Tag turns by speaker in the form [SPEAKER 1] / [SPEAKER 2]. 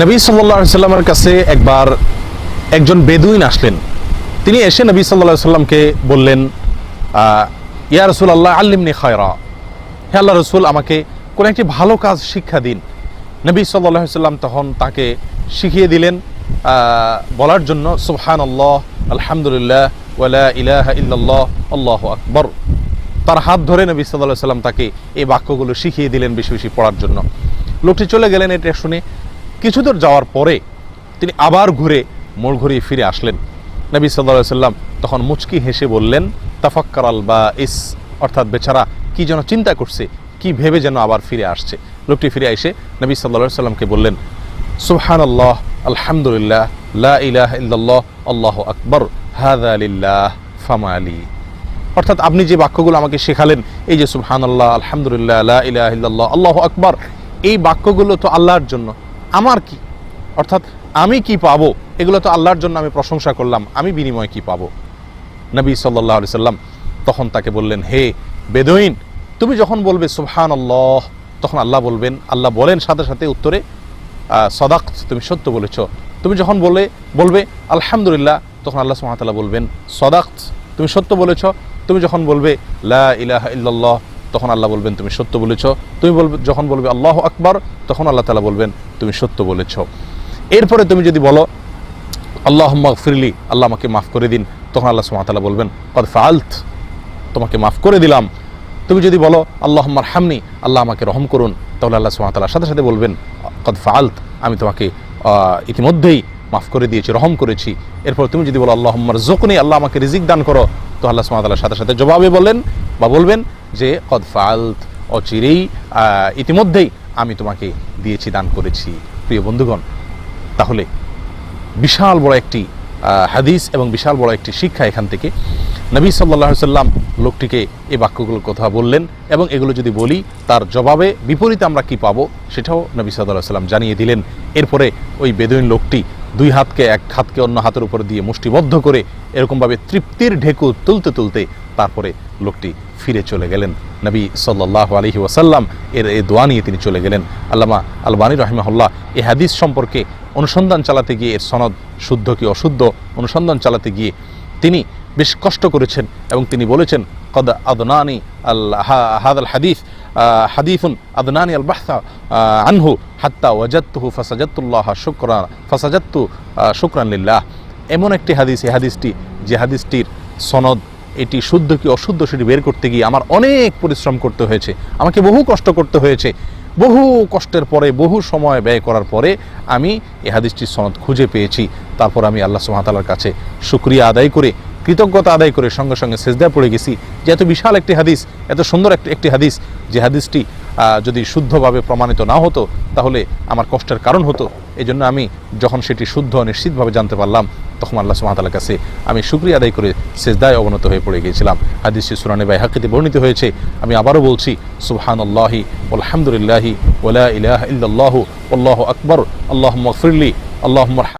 [SPEAKER 1] নবী সাল্লামের কাছে একবার একজন বেদুইন আসলেন। তিনি এসে নবী সাল্লাহ সাল্লামকে বললেন ইয়া রসুল আল্লাহ আল্লিমনি খয়রা। হে আল্লাহ রসুল, আমাকে কোন একটি ভালো কাজ শিক্ষা দিন। নবী সাল্লাহ সাল্লাম তখন তাকে শিখিয়ে দিলেন বলার জন্য সুবহান আল্লাহ আলহামদুলিল্লাহ ওয়ালা ইলাহা ইল্লাল্লাহ, আল্লাহ আকবর। তার হাত ধরে নবী সাল্লাহ সাল্লাম তাকে এই বাক্যগুলো শিখিয়ে দিলেন বেশি বেশি পড়ার জন্য। লোকটি চলে গেলেন এটা শুনে কিছু দূর যাওয়ার পরে তিনি আবার ঘুরে মোড় ঘুরিয়ে ফিরে আসলেন। নবী সাল্লাহ সাল্লাম তখন মুচকি হেসে বললেন, তাফাক্কার আল বা ইস অর্থাৎ বেচারা কি যেন চিন্তা করছে, কি ভেবে যেন আবার ফিরে আসছে। লোকটি ফিরে এসে নবী সাল্লাহ সাল্লামকে বললেন সুবহান আল্লাহ আলহামদুলিল্লাহ, লা ইলাহ আল্লাহ আকবর হাদা লিল্লাহ, ফামা আলী অর্থাৎ আপনি যে বাক্যগুলো আমাকে শেখালেন, এই যে সুবহান আল্লাহ আলহামদুলিল্লাহ, লা ইলাহা আল্লাহ আকবর, এই বাক্যগুলো তো আল্লাহর জন্য। আমার কি? অর্থাৎ আমি কি পাবো? এগুলো তো আল্লাহর জন্য আমি প্রশংসা করলাম। আমি বিনিময়ে কি পাবো? নবী সাল্লাহ আলি সাল্লাম তখন তাকে বললেন, হে বেদইন, তুমি যখন বলবে সুবহান আল্লাহ তখন আল্লাহ বলবেন, আল্লাহ বলেন সাথে সাথে উত্তরে সদাক, তুমি সত্য বলেছ। তুমি যখন বলে, বলবে আলহামদুলিল্লাহ, তখন আল্লাহ সুহামতাল্লাহ বলবেন, সদাক, তুমি সত্য বলেছ। তুমি যখন বলবে, লা ইলাহা ইল্লাল্লাহ তখন আল্লাহ বলবেন, তুমি সত্য বলেছ। তুমি বলবে, যখন বলবে, আল্লাহ আকবর, তখন আল্লাহ তালা বলবেন, তুমি সত্য বলেছ। এরপরে তুমি যদি বলো আল্লাহ ফিরলি আল্লাহ আমাকে মাফ করে দিন, তখন আল্লাহ সুমাতালা বলবেন, কদ ফালত তোমাকে মাফ করে দিলাম। তুমি যদি বলো আল্লাহ হামনি আল্লাহ আমাকে রহম করুন, তাহলে আল্লাহ সুমাতালার সাথে সাথে বলবেন, কদ ফালত আমি তোমাকে ইতিমধ্যেই মাফ করে দিয়েছি, রহম করেছি। এরপর তুমি যদি বলো আল্লাহ জোকনি আল্লাহ আমাকে রিজিক দান করো, তো আল্লাহ সুমাতালার সাথে সাথে জবাবে বলেন বা বলবেন যে কদ ফালত অচিরেই ইতিমধ্যেই আমি তোমাকে দিয়েছি, দান করেছি। প্রিয় বন্ধুগণ, তাহলে বিশাল বড় একটি হাদিস এবং বিশাল বড় একটি শিক্ষা এখান থেকে নবী সাল্লাহ সাল্লাম লোকটিকে এই বাক্যগুলোর কথা বললেন এবং এগুলো যদি বলি, তার জবাবে বিপরীতে আমরা কি পাবো সেটাও নবী সাল্লাহ সাল্লাম জানিয়ে দিলেন। এরপরে ওই বেদুইন লোকটি দুই হাতকে, এক হাতকে অন্য হাতের উপর দিয়ে মুষ্টিবদ্ধ করে এরকমভাবে তৃপ্তির ঢেকু তুলতে তুলতে তারপরে লোকটি ফিরে চলে গেলেন। নবী সাল্লাহ আলহি ওয়াসাল্লাম এর এই দোয়া নিয়ে তিনি চলে গেলেন। আল্লামা আলবানী রহিমাহুল্লাহ এই হাদিস সম্পর্কে অনুসন্ধান চালাতে গিয়ে, এর সনদ শুদ্ধ কি অশুদ্ধ অনুসন্ধান চালাতে গিয়ে তিনি বেশ কষ্ট করেছেন এবং তিনি বলেছেন, কদ আদনানি আল হাদ আল হাদিস হাদিফুন আদনানি আল বাহসা আনহু, হাত্তা ওয়াজাত্তুহু ফাসাজাত্তুল্লাহ শুকরান ফাসাজাত্তু শুকরানিল্লাহ এমন একটি হাদিস, এই হাদিসটি, যে হাদিসটির সনদ, এটি শুদ্ধ কি অশুদ্ধ সেটি বের করতে গিয়ে আমার অনেক পরিশ্রম করতে হয়েছে, আমাকে বহু কষ্ট করতে হয়েছে, বহু কষ্টের পরে, বহু সময় ব্যয় করার পরে আমি এ হাদিসটির সনদ খুঁজে পেয়েছি। তারপর আমি আল্লাহ সুহাতালার কাছে শুক্রিয়া আদায় করে কৃতজ্ঞতা আদায় করে সঙ্গে সঙ্গে সেজদায় পড়ে গেছি। যে এত বিশাল একটি হাদিস, এত সুন্দর একটি একটি হাদিস, যে হাদিসটি যদি শুদ্ধভাবে প্রমাণিত না হতো, তাহলে আমার কষ্টের কারণ হতো। এই জন্য আমি যখন সেটি শুদ্ধ, নিশ্চিতভাবে জানতে পারলাম, তখন আল্লাহ সুমাতালার কাছে আমি শুক্রিয়া আদায় করে সেজদায় অবনত হয়ে পড়ে গিয়েছিলাম। হাদিসটি সুরানে বাই হাকিতে বর্ণিত হয়েছে। আমি আবারও বলছি সুবহান আল্লাহি আলহামদুলিল্লাহি ওলা ইলাহ ইল্লাল্লাহু আল্লাহ আকবর। আল্লাহ মফরিল্লি আল্লাহ